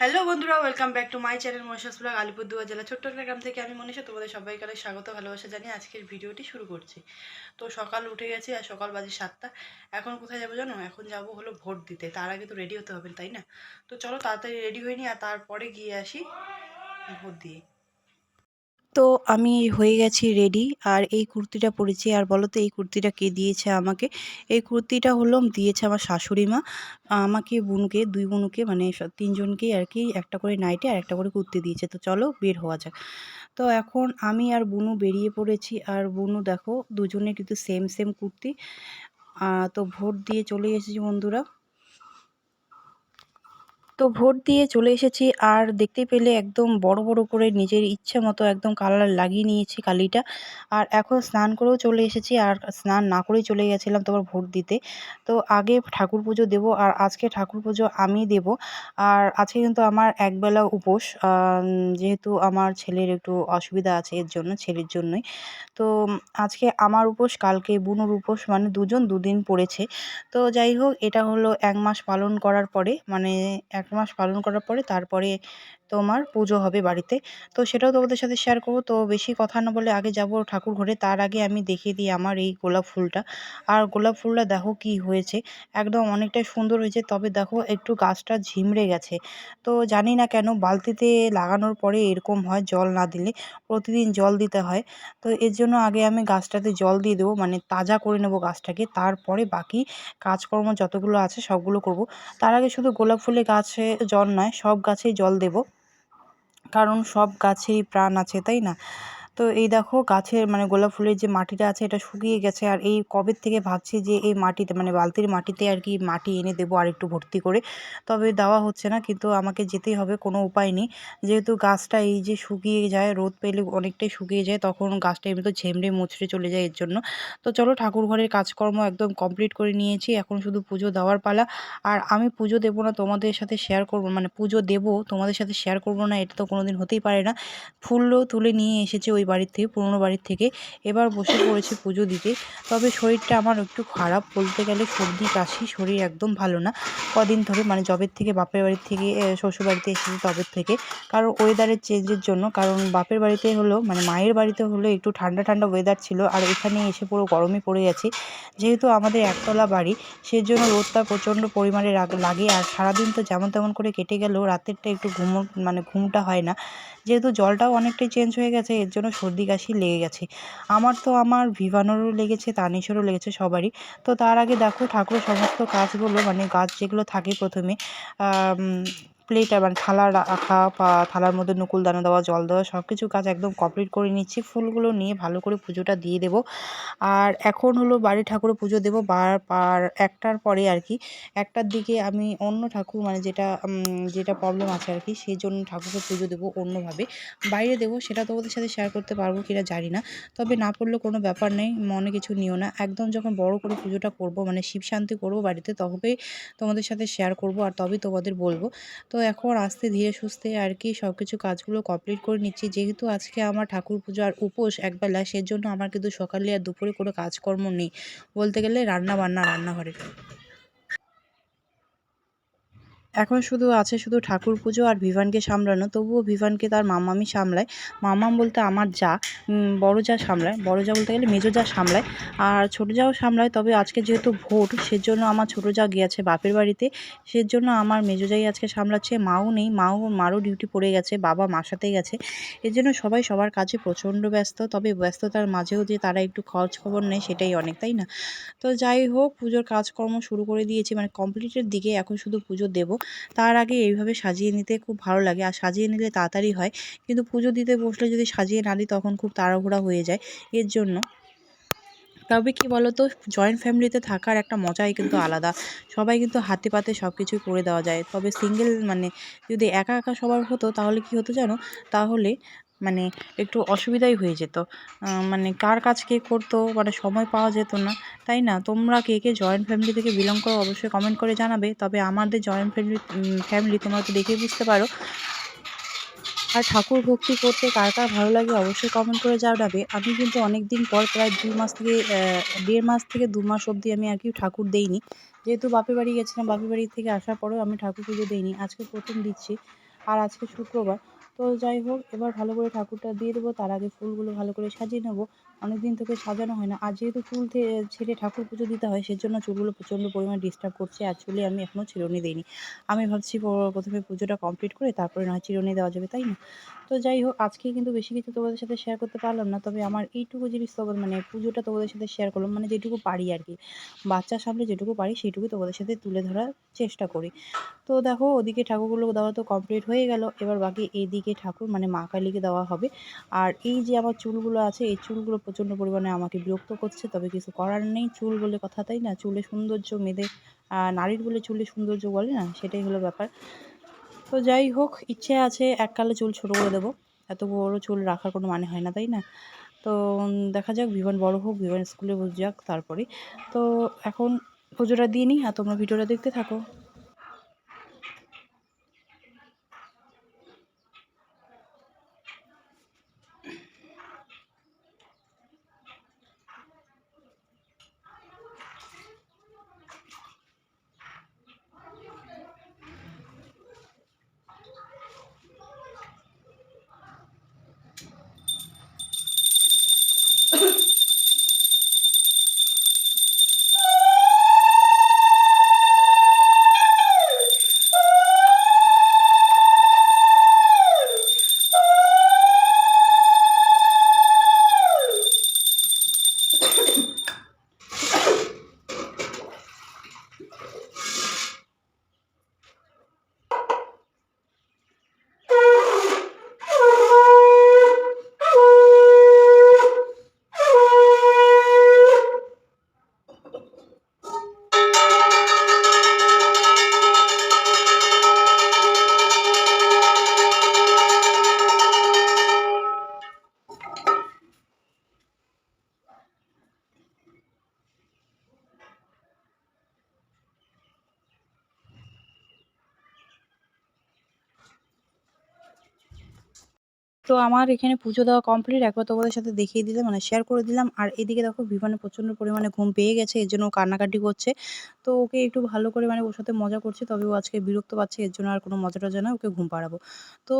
Hello বন্ধুরা welcome back to my channel Mahesh blog Alipurduar জেলা, ছোট্ট একটা গ্রাম থেকে আমি মনীষা, তোমাদের সবাইকে অনেক স্বাগত, ভালোবাসা জানিয়ে আজকের ভিডিওটি শুরু করছি। তো সকাল উঠে গেছি আর সকাল বাজে সাতটা। এখন কোথায় যাব জানো? এখন যাব হলো ভোট দিতে। তার আগে তো রেডি হতে হবে, তাই না? তো চলো তাড়াতাড়ি রেডি হয়ে নিই আর তারপরে গিয়ে আসি ভোট দিয়ে। তো আমি হয়ে গেছি রেডি আর এই কুর্তিটা পরেছি। আর বলো তো, এই কুর্তিটা কে দিয়েছে আমাকে? এই কুর্তিটা হলো, দিয়েছে আমার শাশুড়ি মা। আমাকে বুনুকে, দুই বুনুকে মানে তিনজনকেই আর কি একটা করে নাইটে আর একটা করে কুর্তি দিয়েছে। তো চলো, বের হওয়া যাক। তো এখন আমি আর বুনু বেরিয়ে পড়েছি। আর বুনু দেখো, দুজনে কিন্তু সেম সেম কুর্তি। তো ভোট দিয়ে চলে এসেছি বন্ধুরা। তো ভোট দিয়ে চলে এসেছি। আর দেখতে পেলে একদম বড় বড় করে নিজের ইচ্ছে মতো একদম কালার লাগিয়ে নিয়েছি কালিটা। আর এখন স্নান করেও চলে এসেছি। আর স্নান না করেই চলে গেছিলাম তোমার ভোট দিতে। তো আগে ঠাকুর পুজো দেবো আর আজকে ঠাকুর পুজো আমি দেব। আর আজকে কিন্তু আমার একবেলা উপোস। যেহেতু আমার ছেলের একটু অসুবিধা আছে এর জন্য, ছেলের জন্যই। তো আজকে আমার উপোস, কালকে বুনুর উপোস মানে দুজন দুদিন পড়েছে। তো যাই হোক, এটা হলো এক মাস পালন করার পরে মানে এক মাস পালন করার পরে তারপরে তোমার পুজো হবে বাড়িতে। তো সেটাও তোমাদের সাথে শেয়ার করব। তো বেশি কথা না বলে আগে যাব ঠাকুর ঘরে। তার আগে আমি দেখিয়ে দিই আমার এই গোলাপ ফুলটা। আর গোলাপ ফুলটা দেখো কি হয়েছে। একদম অনেকটাই সুন্দর হয়েছে। তবে দেখো একটু গাছটা ঝিমড়ে গেছে। তো জানি না কেন বালতিতে লাগানোর পরে এরকম হয় জল না দিলে। প্রতিদিন জল দিতে হয়। তো এর জন্য আগে আমি গাছটাতে জল দিয়ে দেবো। মানে তাজা করে নেব গাছটাকে। তারপরে বাকি কাজকর্ম যতগুলো আছে সবগুলো করব। তার আগে শুধু গোলাপ ফুলে গাছে জল নয়, সব গাছেই জল দেব। কারণ সব গাছেই প্রাণ আছে তাই না? তো এই দেখো গাছের মানে গোলাপ ফুলের যে মাটিটা আছে এটা শুকিয়ে গেছে। আর এই কবে থেকে ভাবছি যে এই মাটিতে মানে বালতির মাটিতে আর কি মাটি এনে দেবো আর একটু ভর্তি করে। তবে দেওয়া হচ্ছে না, কিন্তু আমাকে যেতেই হবে, কোনো উপায় নেই। যেহেতু গাছটা এই যে শুকিয়ে যায়, রোদ পেলে অনেকটাই শুকিয়ে যায়, তখন গাছটা এমনি তো ঝেমড়ে মুচড়ে চলে যায় এর জন্য। তো চলো ঠাকুর ঘরের কাজকর্ম একদম কমপ্লিট করে নিয়েছি, এখন শুধু পুজো দেওয়ার পালা। আর আমি পুজো দেবো না, তোমাদের সাথে শেয়ার করব মানে পুজো দেবো, তোমাদের সাথে শেয়ার করব না, এটা তো কোনোদিন হতেই পারে না। ফুলও তুলে নিয়ে এসেছি ওই বাড়ির থেকে, পুরনো বাড়ির থেকে এবার বসে পড়েছি পুজো দিতে। তবে শরীরটা আমার একটু খারাপ বলতে গেলে সর্দি, কাশি শরীর একদম ভালো না। কদিন ধরে মানে জবের থেকে, বাপের বাড়ির থেকে শ্বশুর বাড়িতে এসেছি তবের থেকে। কারণ ওয়েদারের চেঞ্জের জন্য, কারণ বাপের বাড়িতে হলো মানে মায়ের বাড়িতে হলো একটু ঠান্ডা ঠান্ডা ওয়েদার ছিল আর এখানে এসে পুরো গরমই পড়ে গেছে। যেহেতু আমাদের একতলা বাড়ি, সেজন্য রোদটা প্রচণ্ড পরিমাণে লাগে আর সারাদিন তো যেমন তেমন করে কেটে গেলেও রাতেরটা একটু ঘুম মানে ঘুমটা হয় না। যেহেতু জলটাও অনেকটাই চেঞ্জ হয়ে গেছে, এর জন্য সর্দি কাশি লেগে গেছে। আমার তো আমার ভিভানোরও লেগেছে তানিশেরও লেগেছে সবারই। তো তার আগে দেখো ঠাকুরের সমস্ত কাজগুলো মানে গাছ যেগুলো থাকে প্রথমে প্লেট মানে থালা রাখা বা থালার মধ্যে নকুল দানা দেওয়া, জল দেওয়া সব কিছু কাজ একদম কমপ্লিট করে নিচ্ছি। ফুলগুলো নিয়ে ভালো করে পুজোটা দিয়ে দেবো। আর এখন হলো বাড়ি ঠাকুরে পুজো দেবো। বার একটার পরে আর কি, একটার দিকে আমি অন্য ঠাকুর মানে যেটা যেটা প্রবলেম আছে আর কি, সেই জন্য ঠাকুরকে পুজো দেবো অন্যভাবে। বাইরে দেবো, সেটা তোমাদের সাথে শেয়ার করতে পারব কিনা জানি না। তবে না পড়লে কোনো ব্যাপার নেই, মনে কিছু নিও না। একদম যখন বড় করে পুজোটা করব মানে শিব শান্তি করব বাড়িতে তবে তোমাদের সাথে শেয়ার করব আর তবেই তোমাদের বলব। তো এখন আস্তে ধীরে সুস্থে আর কি সব কিছু কাজগুলো কমপ্লিট করে নিচ্ছি। যেহেতু আজকে আমার ঠাকুর পুজো আর উপোস একবেলা, সেজন্য আমার কিন্তু সকালে আর দুপুরে কোনো কাজকর্ম নেই। বলতে গেলে রান্না বান্না রান্নাঘরের এখন শুধু আছে শুধু ঠাকুর পুজো আর ভিভানকে সামলানো, তবুও ভিভানকে তার মামামি সামলায়। মামাম বলতে আমার যা বড় যা সামলায়, বড় যা বলতে গেলে মেজো যা সামলায়। আর ছোটো যাও সামলায়, তবে আজকে যেহেতু ভোট, সেজন্য আমার ছোটো যা গিয়েছে বাপের বাড়িতে, সেজন্য আমার মেজো যাই আজকে সামলাচ্ছে। মাও নেই, মাও, মারও ডিউটি পড়ে গেছে, বাবা মার সাথেই গেছে। এর জন্য সবাই সবার কাজে প্রচণ্ড ব্যস্ত, তবে ব্যস্ততার মাঝেও যে তারা একটু খোঁজ খবর নেয় সেটাই অনেক, তাই না? তো যাই হোক, পুজোর কাজকর্ম শুরু করে দিয়েছি মানে কমপ্লিটের দিকে এখন শুধু পুজো দেবো। তার আগে এইভাবে সাজিয়ে নিতে খুব ভালো লাগে। আর সাজিয়ে নিলে তাড়াতাড়ি হয়। কিন্তু পুজো দিতে বসলে যদি সাজিয়ে না দিই, তখন খুব তাড়াহুড়া হয়ে যায় এর জন্য। তবে কি বলো তো জয়েন্ট ফ্যামিলিতে থাকার একটা মজাই কিন্তু আলাদা। সবাই কিন্তু হাতে পাতে সব কিছুই করে দেওয়া যায়। তবে সিঙ্গেল মানে যদি একা একা সবার হতো, তাহলে কি হতো জানো? তাহলে মানে একটু অসুবিধাই হয়ে যেত। মানে কার কাজ কে করতো মানে সময় পাওয়া যেত না। তাই না? তোমরা কে কে জয়েন্ট ফ্যামিলি থেকে বিলং করো অবশ্যই কমেন্ট করে জানাবে। তবে আমাদের জয়েন্ট ফ্যামিলি ফ্যামিলি তোমরা তো দেখে বুঝতে পারো। আর ঠাকুর ভক্তি করতে কার কার ভালো লাগে অবশ্যই কমেন্ট করে জানাবে। আমি কিন্তু অনেক দিন পর প্রায় দুই মাস থেকে দেড় মাস থেকে দু মাস অবধি আমি আর কি ঠাকুর দেইনি। যেহেতু বাপের বাড়ি গেছিলাম, বাপের বাড়ি থেকে আসার পরেও আমি ঠাকুর পুজো দিইনি। আজকে প্রথম দিচ্ছি। আর আজকে শুক্রবার। তো যাই হোক, এবার ভালো করে ঠাকুরটা দিয়ে দেবো। তার আগে ফুলগুলো ভালো করে সাজিয়ে নেব। অনেক দিন থেকে সাজানো হয় না। আর যেহেতু চুল ছেড়ে ঠাকুর পুজো দিতে হয়, সেজন্য চুলগুলো প্রচণ্ড পরিমাণে ডিস্টার্ব করছে। আর চুলে আমি এখনও চিরুনি দিইনি। আমি ভাবছি প্রথমে পুজোটা কমপ্লিট করে তারপরে নয় চিরুনি দেওয়া যাবে, তাই না? তো যাই হোক, আজকে কিন্তু বেশি কিছু তোমাদের সাথে শেয়ার করতে পারলাম না। তবে আমার এইটুকু জিনিস তোমাদের মানে পুজোটা তোমাদের সাথে শেয়ার করলাম মানে যেটুকু পারি আর কি। বাচ্চার সামনে যেটুকু পারি সেটুকু তোমাদের সাথে তুলে ধরার চেষ্টা করি। তো দেখো, ওদিকে ঠাকুরগুলো দেওয়া তো কমপ্লিট হয়ে গেল। এবার বাকি এইদিকে ঠাকুর মানে মা কালীকে দেওয়া হবে। আর এই যে আমার চুলগুলো আছে, এই চুলগুলো প্রচণ্ড পরিমাণে আমাকে বিরক্ত করছে, তবে কিছু করার নেই। চুল বলে কথা তাই না? চুলে সৌন্দর্য মেয়েদের নারীর বলে চুলে সৌন্দর্য বলে না? সেটাই হলো ব্যাপার। তো যাই হোক, ইচ্ছে আছে এককালে চুল ছোটো করে দেবো। এত বড় চুল রাখার কোনো মানে হয় না, তাই না? তো দেখা যাক বিমান বড় হোক বিমান স্কুলে যাক তারপরে। তো এখন পুজোটা দিয়ে নিই, আর তোমরা ভিডিওটা দেখতে থাকো। তো আমার এখানে পুজো দেওয়া কমপ্লিট একবার তোমাদের সাথে দেখিয়ে দিলাম মানে শেয়ার করে দিলাম। আর এদিকে দেখো বিমানে প্রচণ্ড পরিমাণে ঘুম পেয়ে গেছে, এর জন্য কান্নাকাটি করছে। তো ওকে একটু ভালো করে মানে ওর সাথে মজা করছে, তবে ও আজকে বিরক্ত পাচ্ছে, এর জন্য আর কোনো মজা টজা না ওকে ঘুম পাড়াবো। তো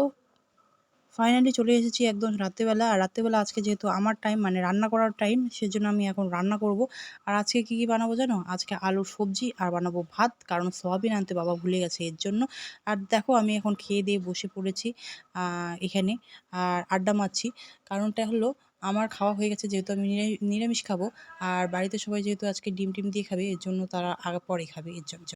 ফাইনালি চলে এসেছি একদম রাত্রেবেলা। আর রাত্রেবেলা আজকে যেহেতু আমার টাইম মানে রান্না করার টাইম সেজন্য আমি এখন রান্না করব। আর আজকে কী কী বানাবো জানো? আজকে আলুর সবজি আর বানাবো ভাত, কারণ সোয়াবিন আনতে বাবা ভুলে গেছে এর জন্য। আর দেখো আমি এখন খেয়ে দিয়ে বসে পড়েছি এখানে, আর আড্ডা মারছি। কারণটা হলো আমার খাওয়া হয়ে গেছে, যেহেতু আমি নিরামিষ খাব। আর বাড়িতে সবাই যেহেতু আজকে ডিম টিম দিয়ে খাবে, এর জন্য তারা আগে পরে খাবে, এর জন্য।